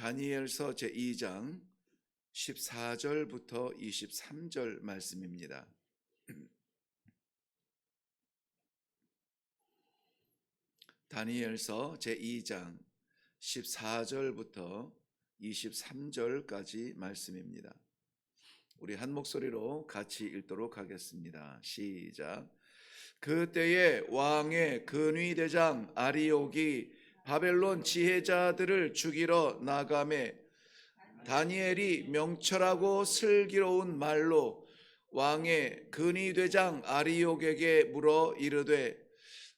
다니엘서 제2장 14절부터 23절 말씀입니다. 다니엘서 제2장 14절부터 23절까지 말씀입니다. 우리 한 목소리로 같이 읽도록 하겠습니다. 시작. 그때에 왕의 근위 대장 아리옥이 바벨론 지혜자들을 죽이러 나감에 다니엘이 명철하고 슬기로운 말로 왕의 근위 대장 아리옥에게 물어 이르되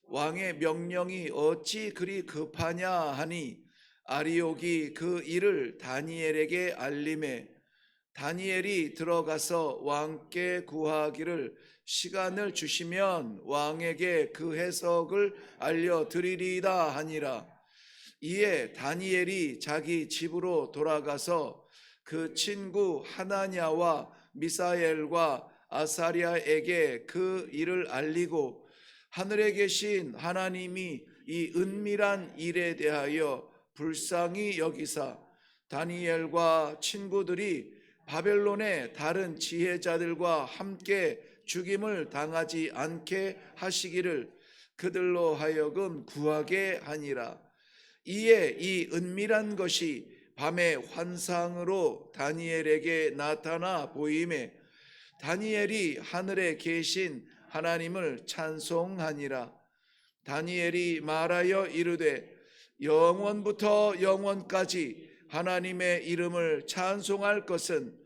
왕의 명령이 어찌 그리 급하냐 하니 아리옥이 그 일을 다니엘에게 알림해 다니엘이 들어가서 왕께 구하기를 시간을 주시면 왕에게 그 해석을 알려 드리리다 하니라. 이에 다니엘이 자기 집으로 돌아가서 그 친구 하나냐와 미사엘과 아사리아에게 그 일을 알리고 하늘에 계신 하나님이 이 은밀한 일에 대하여 불쌍히 여기사 다니엘과 친구들이 바벨론의 다른 지혜자들과 함께 죽임을 당하지 않게 하시기를 그들로 하여금 구하게 하니라. 이에 이 은밀한 것이 밤의 환상으로 다니엘에게 나타나 보임에 다니엘이 하늘에 계신 하나님을 찬송하니라. 다니엘이 말하여 이르되 영원부터 영원까지 하나님의 이름을 찬송할 것은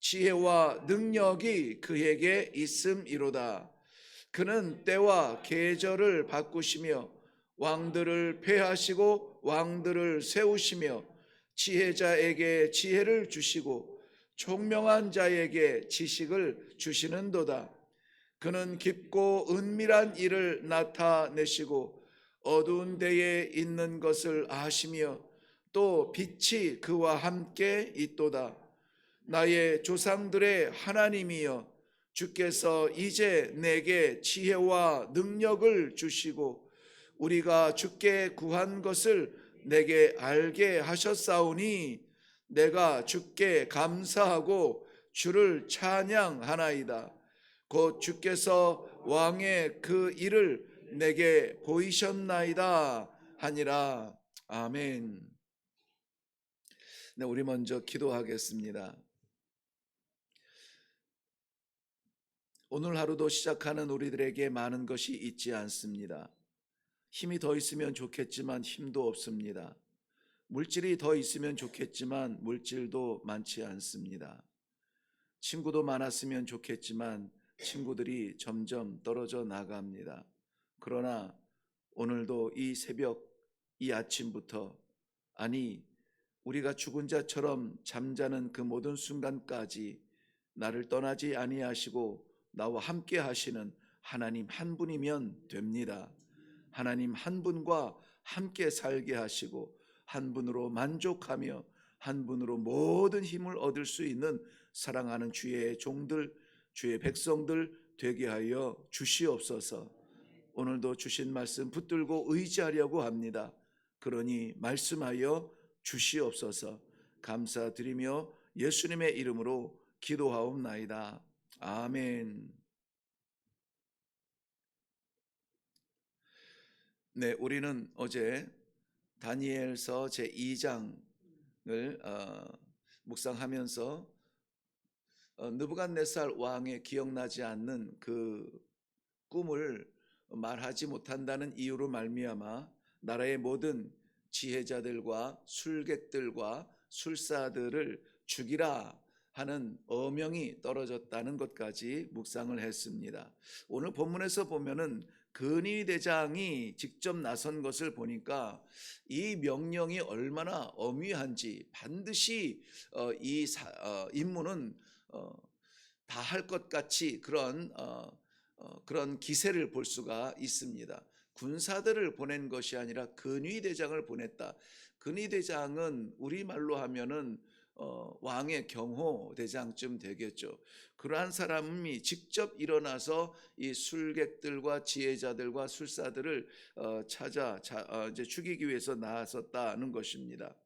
지혜와 능력이 그에게 있음이로다. 그는 때와 계절을 바꾸시며 왕들을 폐하시고 왕들을 세우시며 지혜자에게 지혜를 주시고 총명한 자에게 지식을 주시는도다. 그는 깊고 은밀한 일을 나타내시고 어두운 데에 있는 것을 아시며 또 빛이 그와 함께 있도다. 나의 조상들의 하나님이여 주께서 이제 내게 지혜와 능력을 주시고 우리가 주께 구한 것을 내게 알게 하셨사오니 내가 주께 감사하고 주를 찬양하나이다. 곧 주께서 왕의 그 일을 내게 보이셨나이다 하니라. 아멘. 네, 우리 먼저 기도하겠습니다. 오늘 하루도 시작하는 우리들에게 많은 것이 있지 않습니다. 힘이 더 있으면 좋겠지만 힘도 없습니다. 물질이 더 있으면 좋겠지만 물질도 많지 않습니다. 친구도 많았으면 좋겠지만 친구들이 점점 떨어져 나갑니다. 그러나 오늘도 이 새벽, 이 아침부터, 아니, 우리가 죽은 자처럼 잠자는 그 모든 순간까지 나를 떠나지 아니하시고 나와 함께 하시는 하나님 한 분이면 됩니다. 하나님 한 분과 함께 살게 하시고 한 분으로 만족하며 한 분으로 모든 힘을 얻을 수 있는 사랑하는 주의 종들, 주의 백성들 되게 하여 주시옵소서. 오늘도 주신 말씀 붙들고 의지하려고 합니다. 그러니 말씀하여 주시옵소서. 감사드리며 예수님의 이름으로 기도하옵나이다. 아멘. 네, 우리는 어제 다니엘서 제 2장을 어, 묵상하면서 어, 느부갓네살 왕의 기억나지 않는 그 꿈을 말하지 못한다는 이유로 말미암아 나라의 모든 지혜자들과 술객들과 술사들을 죽이라 하는 어명이 떨어졌다는 것까지 묵상을 했습니다. 오늘 본문에서 보면은 근위 대장이 직접 나선 것을 보니까 이 명령이 얼마나 엄위한지 반드시 어, 이 사- 어, 임무는 다 할 것 같이 그런 어, 어, 그런 기세를 볼 수가 있습니다. 군사들을 보낸 것이 아니라 근위 대장을 보냈다. 근위 대장은 우리 말로 하면은 어, 왕의 경호 대장쯤 되겠죠. 그러한 사람이 직접 일어나서 이 술객들과 지혜자들과 술사들을 어, 찾아 자, 어, 이제 죽이기 위해서 나섰다는 것입니다.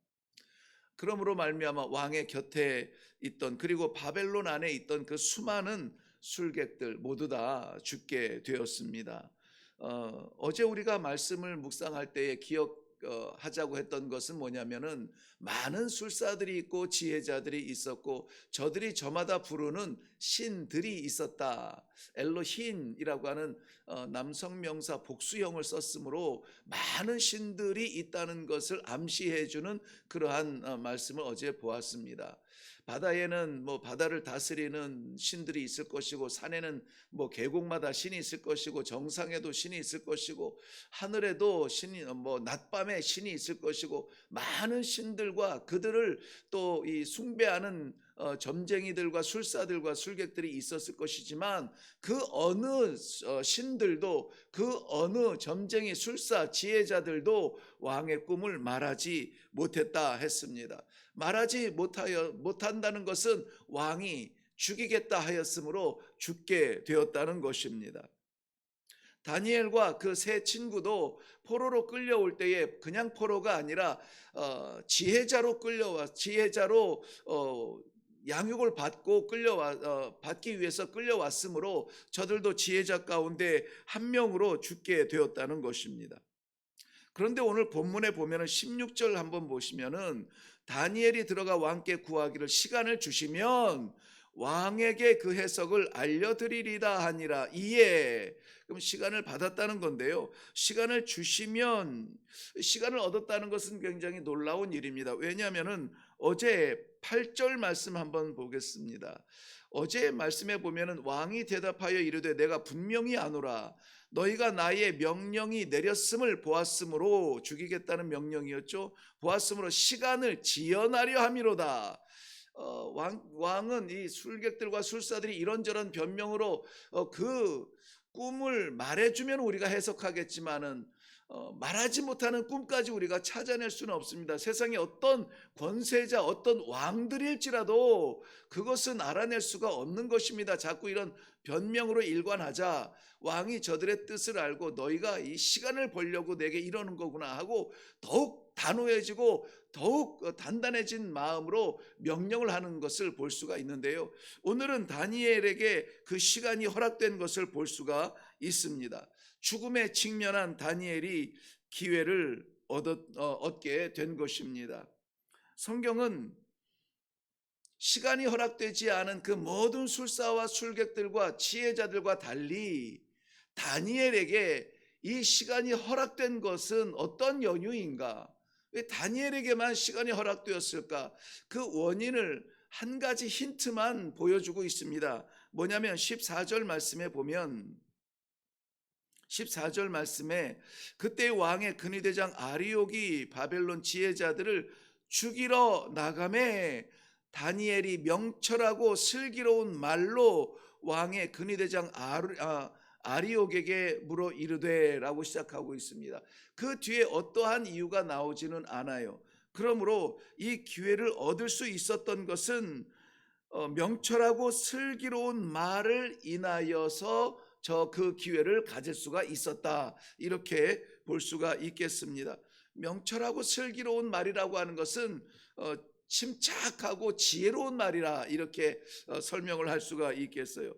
그러므로 말미암아 왕의 곁에 있던 그리고 바벨론 안에 있던 그 수많은 술객들 모두 다 죽게 되었습니다. 어, 어제 우리가 말씀을 묵상할 때에 기억 하자고 했던 것은 뭐냐면은 많은 술사들이 있고 지혜자들이 있었고 저들이 저마다 부르는 신들이 있었다. 엘로힌이라고 하는 어, 남성 명사 복수형을 썼으므로 많은 신들이 있다는 것을 암시해 주는 그러한 어, 말씀을 어제 보았습니다. 바다에는 뭐 바다를 다스리는 신들이 있을 것이고 산에는 뭐 계곡마다 신이 있을 것이고 정상에도 신이 있을 것이고 하늘에도 신이 뭐 낮밤에 신이 있을 것이고 많은 신들과 그들을 또 이 숭배하는 어, 점쟁이들과 술사들과 술객들이 있었을 것이지만 그 어느 어, 신들도 그 어느 점쟁이 술사 지혜자들도 왕의 꿈을 말하지 못했다 했습니다. 말하지 못하여 못한다는 것은 왕이 죽이겠다 하였으므로 죽게 되었다는 것입니다. 다니엘과 그 세 친구도 포로로 끌려올 때에 그냥 포로가 아니라 어, 지혜자로 끌려와 지혜자로 어, 양육을 받고 끌려와 어, 받기 위해서 끌려왔으므로 저들도 지혜자 가운데 한 명으로 죽게 되었다는 것입니다. 그런데 오늘 본문에 보면은 16절 한번 보시면은 다니엘이 들어가 왕께 구하기를 시간을 주시면 왕에게 그 해석을 알려드리리다 하니라 이에 그럼 시간을 받았다는 건데요. 시간을 주시면 시간을 얻었다는 것은 굉장히 놀라운 일입니다. 왜냐하면은 어제 8절 말씀 한번 보겠습니다. 어제 말씀에 보면은 왕이 대답하여 이르되 내가 분명히 아노라 너희가 나의 명령이 내렸음을 보았으므로 죽이겠다는 명령이었죠. 보았으므로 시간을 지연하려 함이로다. 어, 왕, 왕은 이 술객들과 술사들이 이런저런 변명으로 어, 그 꿈을 말해주면 우리가 해석하겠지만은 어, 말하지 못하는 꿈까지 우리가 찾아낼 수는 없습니다. 세상에 어떤 권세자, 어떤 왕들일지라도 그것은 알아낼 수가 없는 것입니다. 자꾸 이런 변명으로 일관하자 왕이 저들의 뜻을 알고 너희가 이 시간을 벌려고 내게 이러는 거구나 하고 더욱 단호해지고 더욱 어, 단단해진 마음으로 명령을 하는 것을 볼 수가 있는데요. 오늘은 다니엘에게 그 시간이 허락된 것을 볼 수가 있습니다. 죽음에 직면한 다니엘이 기회를 얻었, 어, 얻게 된 것입니다. 성경은 시간이 허락되지 않은 그 모든 술사와 술객들과 지혜자들과 달리 다니엘에게 이 시간이 허락된 것은 어떤 연유인가? 왜 다니엘에게만 시간이 허락되었을까? 그 원인을 한 가지 힌트만 보여주고 있습니다. 뭐냐면 14절 말씀에 보면 14절 말씀에 그때 왕의 근위대장 아리옥이 바벨론 지혜자들을 죽이러 나감에 다니엘이 명철하고 슬기로운 말로 왕의 근위대장 아, 아 리옥에게 물어 이르되라고 시작하고 있습니다. 그 뒤에 어떠한 이유가 나오지는 않아요. 그러므로 이 기회를 얻을 수 있었던 것은 어, 명철하고 슬기로운 말을 인하여서 저 그 기회를 가질 수가 있었다. 이렇게 볼 수가 있겠습니다. 명철하고 슬기로운 말이라고 하는 것은 어, 침착하고 지혜로운 말이라 이렇게 어, 설명을 할 수가 있겠어요.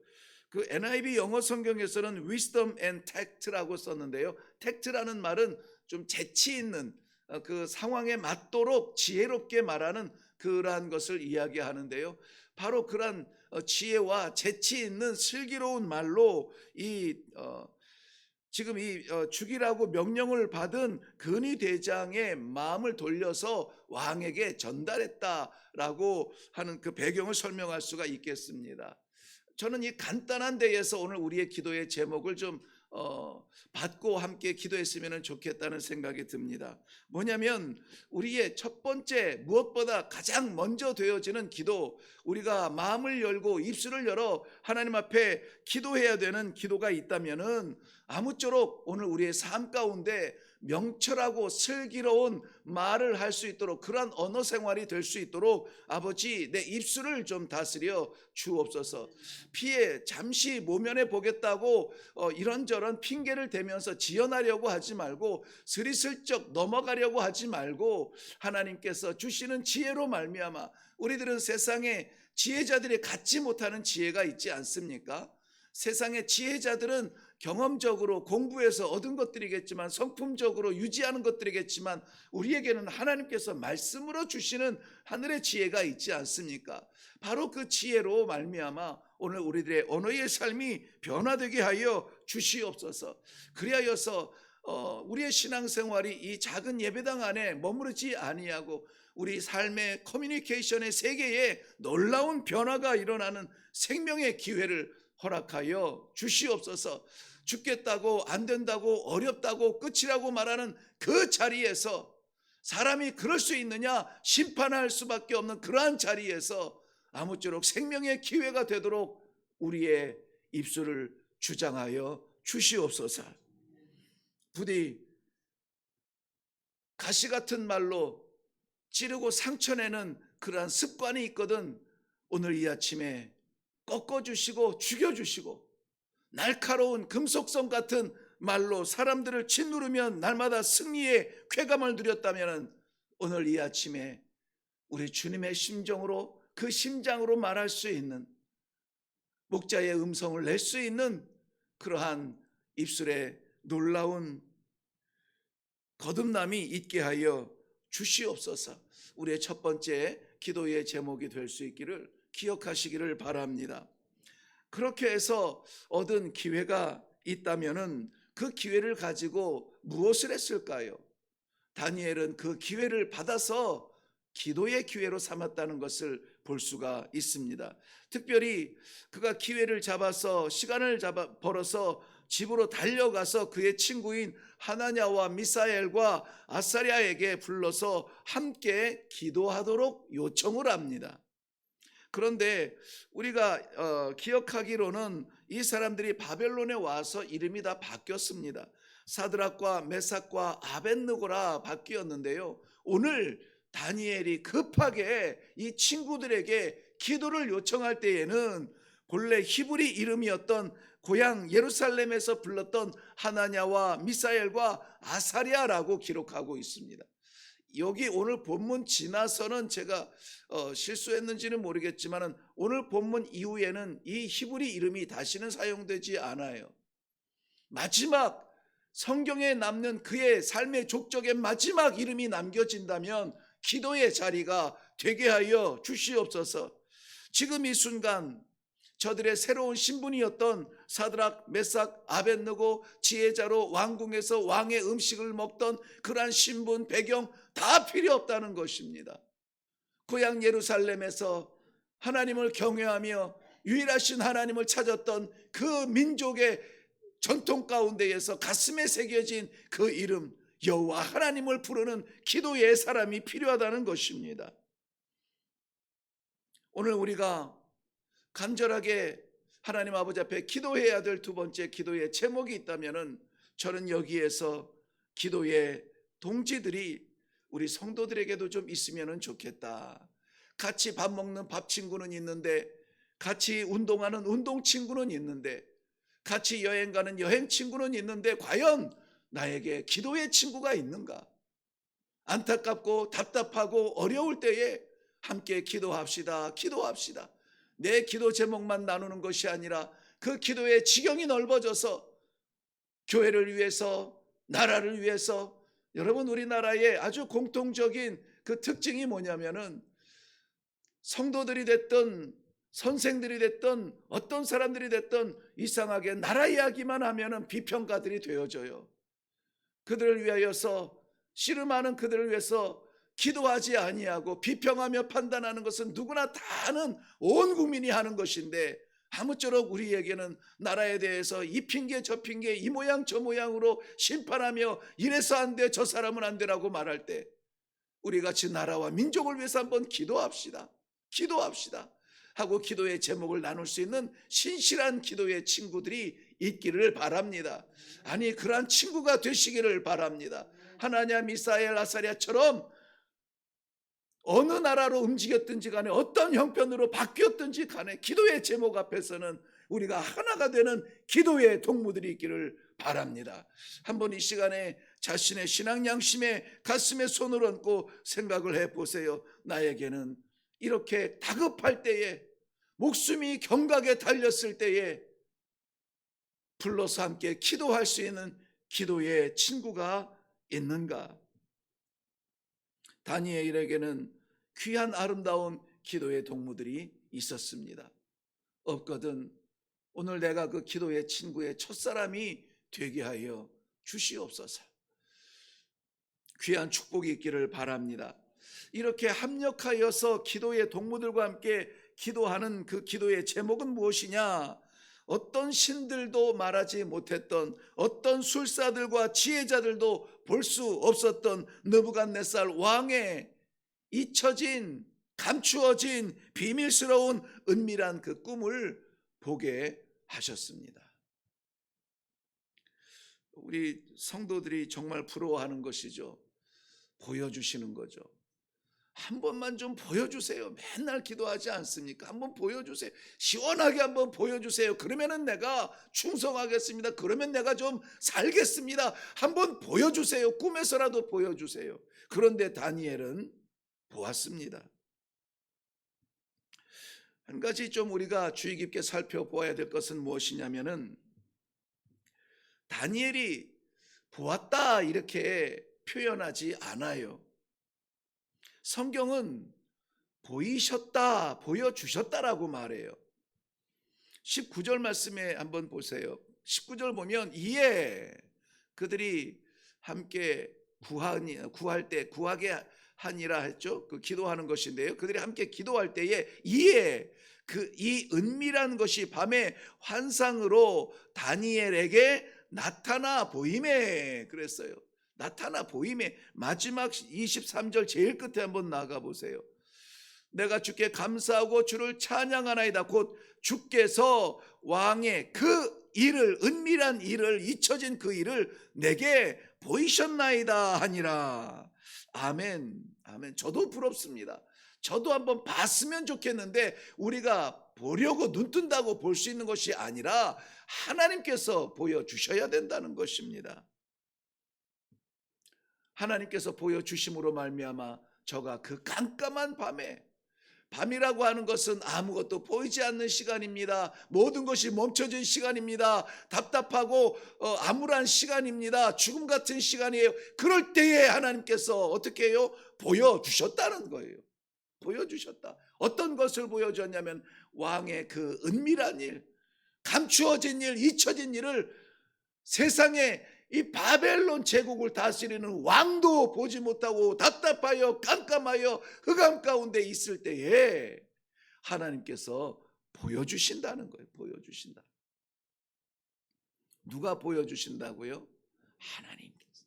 그 NIV 영어 성경에서는 wisdom and tact라고 썼는데요. tact라는 말은 좀 재치 있는 어, 그 상황에 맞도록 지혜롭게 말하는 그러한 것을 이야기하는데요. 바로 그러한 어, 지혜와 재치 있는 슬기로운 말로 이 어, 지금 이 어, 죽이라고 명령을 받은 근위 대장의 마음을 돌려서 왕에게 전달했다라고 하는 그 배경을 설명할 수가 있겠습니다. 저는 이 간단한 데에서 오늘 우리의 기도의 제목을 좀 어, 받고 함께 기도했으면 좋겠다는 생각이 듭니다. 뭐냐면 우리의 첫 번째 무엇보다 가장 먼저 되어지는 기도, 우리가 마음을 열고 입술을 열어 하나님 앞에 기도해야 되는 기도가 있다면은 아무쪼록 오늘 우리의 삶 가운데 명철하고 슬기로운 말을 할 수 있도록 그러한 언어 생활이 될 수 있도록 아버지 내 입술을 좀 다스려 주옵소서. 피해 잠시 모면해 보겠다고 어, 이런저런 핑계를 대면서 지연하려고 하지 말고 스리슬쩍 넘어가려고 하지 말고 하나님께서 주시는 지혜로 말미암아 우리들은 세상에 지혜자들이 갖지 못하는 지혜가 있지 않습니까? 세상의 지혜자들은 경험적으로 공부해서 얻은 것들이겠지만 성품적으로 유지하는 것들이겠지만 우리에게는 하나님께서 말씀으로 주시는 하늘의 지혜가 있지 않습니까? 바로 그 지혜로 말미암아 오늘 우리들의 언어의 삶이 변화되게 하여 주시옵소서. 그리하여서 어, 우리의 신앙생활이 이 작은 예배당 안에 머무르지 아니하고 우리 삶의 커뮤니케이션의 세계에 놀라운 변화가 일어나는 생명의 기회를 허락하여 주시옵소서. 죽겠다고 안 된다고 어렵다고 끝이라고 말하는 그 자리에서 사람이 그럴 수 있느냐 심판할 수밖에 없는 그러한 자리에서 아무쪼록 생명의 기회가 되도록 우리의 입술을 주장하여 주시옵소서. 부디 가시 같은 말로 찌르고 상처내는 그러한 습관이 있거든 오늘 이 아침에 꺾어주시고 죽여주시고 날카로운 금속성 같은 말로 사람들을 짓누르면 날마다 승리의 쾌감을 누렸다면 오늘 이 아침에 우리 주님의 심정으로 그 심장으로 말할 수 있는 목자의 음성을 낼 수 있는 그러한 입술에 놀라운 거듭남이 있게 하여 주시옵소서. 우리의 첫 번째 기도의 제목이 될 수 있기를 기억하시기를 바랍니다. 그렇게 해서 얻은 기회가 있다면은 그 기회를 가지고 무엇을 했을까요? 다니엘은 그 기회를 받아서 기도의 기회로 삼았다는 것을 볼 수가 있습니다. 특별히 그가 기회를 잡아서 시간을 잡아 벌어서 집으로 달려가서 그의 친구인 하나냐와 미사엘과 아사리아에게 불러서 함께 기도하도록 요청을 합니다. 그런데 우리가 어, 기억하기로는 이 사람들이 바벨론에 와서 이름이 다 바뀌었습니다. 사드락과 메삭과 아벤느고라 바뀌었는데요. 오늘 다니엘이 급하게 이 친구들에게 기도를 요청할 때에는 본래 히브리 이름이었던 고향 예루살렘에서 불렀던 하나냐와 미사엘과 아사리아라고 기록하고 있습니다. 여기 오늘 본문 지나서는 제가 어, 실수했는지는 모르겠지만은 오늘 본문 이후에는 이 히브리 이름이 다시는 사용되지 않아요. 마지막 성경에 남는 그의 삶의 족적의 마지막 이름이 남겨진다면 기도의 자리가 되게 하여 주시옵소서. 지금 이 순간 저들의 새로운 신분이었던 사드락, 메삭, 아벤느고 지혜자로 왕궁에서 왕의 음식을 먹던 그러한 신분, 배경 다 필요 없다는 것입니다. 고향 예루살렘에서 하나님을 경외하며 유일하신 하나님을 찾았던 그 민족의 전통 가운데에서 가슴에 새겨진 그 이름 여호와 하나님을 부르는 기도의 사람이 필요하다는 것입니다. 오늘 우리가 간절하게 하나님 아버지 앞에 기도해야 될 두 번째 기도의 제목이 있다면은 저는 여기에서 기도의 동지들이 우리 성도들에게도 좀 있으면 좋겠다. 같이 밥 먹는 밥 친구는 있는데 같이 운동하는 운동 친구는 있는데 같이 여행 가는 여행 친구는 있는데 과연 나에게 기도의 친구가 있는가? 안타깝고 답답하고 어려울 때에 함께 기도합시다. 기도합시다. 내 기도 제목만 나누는 것이 아니라 그 기도의 지경이 넓어져서 교회를 위해서 나라를 위해서 여러분 우리나라의 아주 공통적인 그 특징이 뭐냐면은 성도들이 됐던 선생들이 됐던 어떤 사람들이 됐던 이상하게 나라 이야기만 하면은 비평가들이 되어져요. 그들을 위하여서 씨름하는 그들을 위해서 기도하지 아니하고 비평하며 판단하는 것은 누구나 다 아는 온 국민이 하는 것인데 아무쪼록 우리에게는 나라에 대해서 이 핑계 저 핑계 이 모양 저 모양으로 심판하며 이래서 안 돼 저 사람은 안 되라고 말할 때 우리 같이 나라와 민족을 위해서 한번 기도합시다. 기도합시다. 하고 기도의 제목을 나눌 수 있는 신실한 기도의 친구들이 있기를 바랍니다. 아니 그러한 친구가 되시기를 바랍니다. 하나냐 미사엘 아사리아처럼 어느 나라로 움직였든지 간에 어떤 형편으로 바뀌었든지 간에 기도의 제목 앞에서는 우리가 하나가 되는 기도의 동무들이 있기를 바랍니다. 한번 이 시간에 자신의 신앙 양심에 가슴에 손을 얹고 생각을 해 보세요. 나에게는 이렇게 다급할 때에 목숨이 경각에 달렸을 때에 불러서 함께 기도할 수 있는 기도의 친구가 있는가? 다니엘에게는 귀한 아름다운 기도의 동무들이 있었습니다. 없거든 오늘 내가 그 기도의 친구의 첫사람이 되게 하여 주시옵소서. 귀한 축복이 있기를 바랍니다. 이렇게 합력하여서 기도의 동무들과 함께 기도하는 그 기도의 제목은 무엇이냐? 어떤 신들도 말하지 못했던 어떤 술사들과 지혜자들도 볼 수 없었던 느부갓네살 왕의 잊혀진 감추어진 비밀스러운 은밀한 그 꿈을 보게 하셨습니다. 우리 성도들이 정말 부러워하는 것이죠. 보여주시는 거죠. 한 번만 좀 보여주세요. 맨날 기도하지 않습니까? 한번 보여주세요. 시원하게 한번 보여주세요. 그러면은 내가 충성하겠습니다. 그러면 내가 좀 살겠습니다. 한번 보여주세요. 꿈에서라도 보여주세요. 그런데 다니엘은 보았습니다. 한 가지 좀 우리가 주의 깊게 살펴보아야 될 것은 무엇이냐면은 다니엘이 보았다 이렇게 표현하지 않아요. 성경은 보이셨다, 보여주셨다라고 말해요. 19절 말씀에 한번 보세요. 19절 보면 이에 그들이 함께 구하니, 구할 때 구하게 하니라 했죠. 그 기도하는 것인데요. 그들이 함께 기도할 때에 이에 그 이 은밀한 것이 밤의 환상으로 다니엘에게 나타나 보임에 그랬어요. 나타나 보임에 마지막 23절 제일 끝에 한번 나가 보세요. 내가 주께 감사하고 주를 찬양하나이다. 곧 주께서 왕의 그 일을 은밀한 일을 잊혀진 그 일을 내게 보이셨나이다 하니라. 아멘. 아멘. 저도 부럽습니다. 저도 한번 봤으면 좋겠는데 우리가 보려고 눈 뜬다고 볼 수 있는 것이 아니라 하나님께서 보여 주셔야 된다는 것입니다. 하나님께서 보여주심으로 말미암아 저가 그 깜깜한 밤에 밤이라고 하는 것은 아무것도 보이지 않는 시간입니다. 모든 것이 멈춰진 시간입니다. 답답하고 어, 암울한 시간입니다. 죽음 같은 시간이에요. 그럴 때에 하나님께서 어떻게 해요? 보여주셨다는 거예요. 보여주셨다. 어떤 것을 보여줬냐면 왕의 그 은밀한 일, 감추어진 일, 잊혀진 일을 세상에 이 바벨론 제국을 다스리는 왕도 보지 못하고 답답하여 깜깜하여 흑암 가운데 있을 때에 하나님께서 보여주신다는 거예요. 보여주신다. 누가 보여주신다고요? 하나님께서.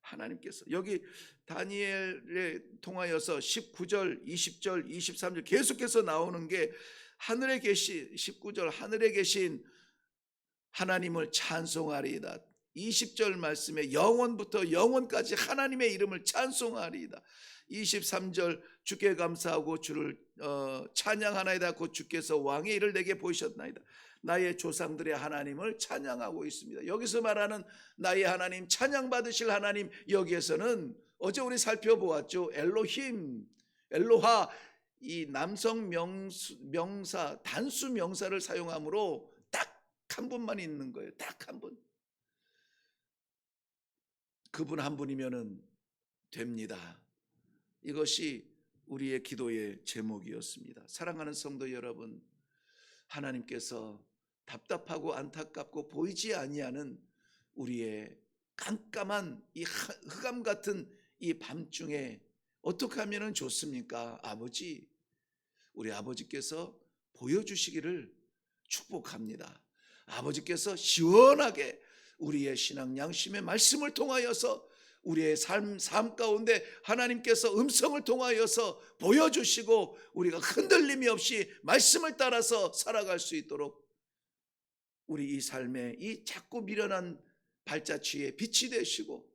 하나님께서. 여기 다니엘에 통하여서 19절, 20절, 23절 계속해서 나오는 게 하늘에 계신 19절 하늘에 계신 하나님을 찬송하리이다. 20절 말씀에 영원부터 영원까지 하나님의 이름을 찬송하리이다. 23절 주께 감사하고 주를 어, 찬양하나이다. 곧 주께서 왕의 일을 내게 보이셨나이다. 나의 조상들의 하나님을 찬양하고 있습니다. 여기서 말하는 나의 하나님 찬양 받으실 하나님 여기에서는 어제 우리 살펴보았죠. 엘로힘, 엘로하 이 남성 명수, 명사 단수 명사를 사용함으로 딱 한 분만 있는 거예요. 딱 한 분. 그분 한 분이면은 됩니다. 이것이 우리의 기도의 제목이었습니다. 사랑하는 성도 여러분, 하나님께서 답답하고 안타깝고 보이지 아니하는 우리의 깜깜한 이 흑암 같은 이 밤중에 어떻게 하면 좋습니까? 아버지, 우리 아버지께서 보여주시기를 축복합니다. 아버지께서 시원하게 우리의 신앙 양심의 말씀을 통하여서 우리의 삶, 삶 가운데 하나님께서 음성을 통하여서 보여주시고 우리가 흔들림이 없이 말씀을 따라서 살아갈 수 있도록 우리 이 삶에 이 자꾸 미련한 발자취에 빛이 되시고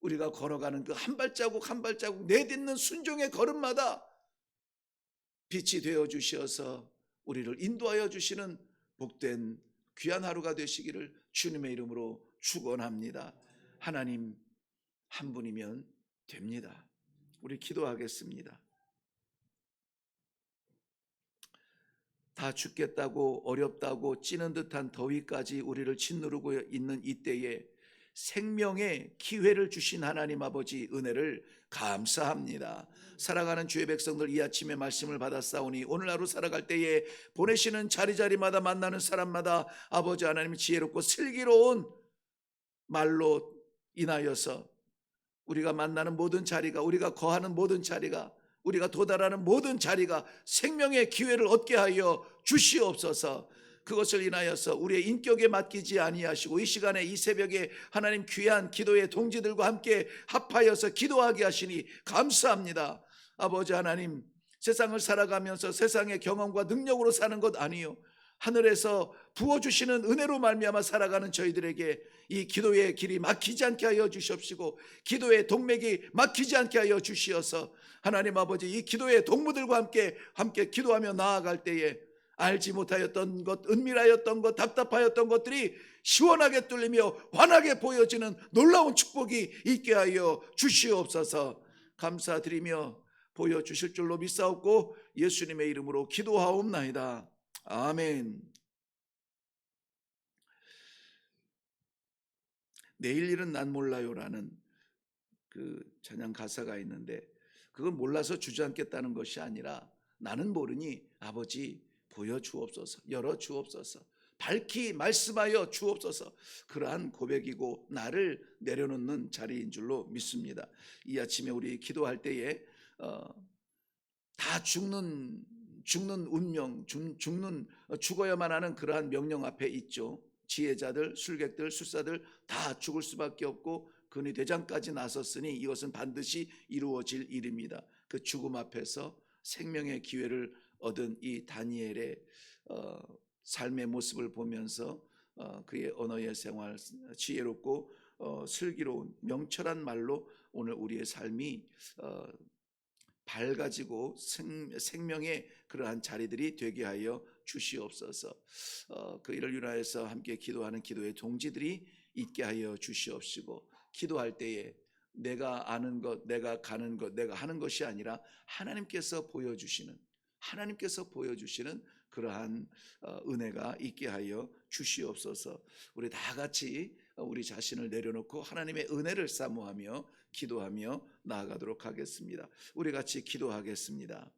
우리가 걸어가는 그 한 발자국 한 발자국 내딛는 순종의 걸음마다 빛이 되어 주시어서 우리를 인도하여 주시는 복된 귀한 하루가 되시기를 주님의 이름으로 축원합니다. 하나님 한 분이면 됩니다. 우리 기도하겠습니다. 다 죽겠다고 어렵다고 찌는 듯한 더위까지 우리를 짓누르고 있는 이때에 생명의 기회를 주신 하나님 아버지 은혜를 감사합니다. 살아가는 주의 백성들 이 아침에 말씀을 받았사오니 오늘 하루 살아갈 때에 보내시는 자리자리마다 만나는 사람마다 아버지 하나님 지혜롭고 슬기로운 말로 인하여서 우리가 만나는 모든 자리가 우리가 거하는 모든 자리가 우리가 도달하는 모든 자리가 생명의 기회를 얻게 하여 주시옵소서. 그것을 인하여서 우리의 인격에 맡기지 아니하시고 이 시간에 이 새벽에 하나님 귀한 기도의 동지들과 함께 합하여서 기도하게 하시니 감사합니다. 아버지 하나님 세상을 살아가면서 세상의 경험과 능력으로 사는 것 아니요 하늘에서 부어주시는 은혜로 말미암아 살아가는 저희들에게 이 기도의 길이 막히지 않게 하여 주시옵시고 기도의 동맥이 막히지 않게 하여 주시어서 하나님 아버지 이 기도의 동무들과 함께 함께 기도하며 나아갈 때에 알지 못하였던 것, 은밀하였던 것, 답답하였던 것들이 시원하게 뚫리며 환하게 보여지는 놀라운 축복이 있게 하여 주시옵소서 감사드리며 보여주실 줄로 믿사옵고 예수님의 이름으로 기도하옵나이다. 아멘. 내일 일은 난 몰라요라는 그 찬양 가사가 있는데 그건 몰라서 주저앉겠다는 것이 아니라 나는 모르니 아버지 보여 주옵소서 열어 주옵소서 밝히 말씀하여 주옵소서 그러한 고백이고 나를 내려놓는 자리인 줄로 믿습니다. 이 아침에 우리 기도할 때에 어, 다 죽는 죽는 운명, 죽- 죽는 어, 죽어야만 하는 그러한 명령 앞에 있죠. 지혜자들, 술객들, 술사들 다 죽을 수밖에 없고 근위 대장까지 나섰으니 이것은 반드시 이루어질 일입니다. 그 죽음 앞에서 생명의 기회를 얻은 이 다니엘의 어, 삶의 모습을 보면서 어, 그의 언어의 생활 지혜롭고 어, 슬기로운 명철한 말로 오늘 우리의 삶이 어, 밝아지고 생, 생명의 그러한 자리들이 되게 하여 주시옵소서. 어, 그 일을 위하여서 함께 기도하는 기도의 동지들이 있게 하여 주시옵시고 기도할 때에 내가 아는 것, 내가 가는 것, 내가 하는 것이 아니라 하나님께서 보여주시는 하나님께서 보여주시는 그러한 어, 은혜가 있게 하여 주시옵소서. 우리 다 같이 어, 우리 자신을 내려놓고 하나님의 은혜를 사모하며 기도하며 나아가도록 하겠습니다. 우리 같이 기도하겠습니다.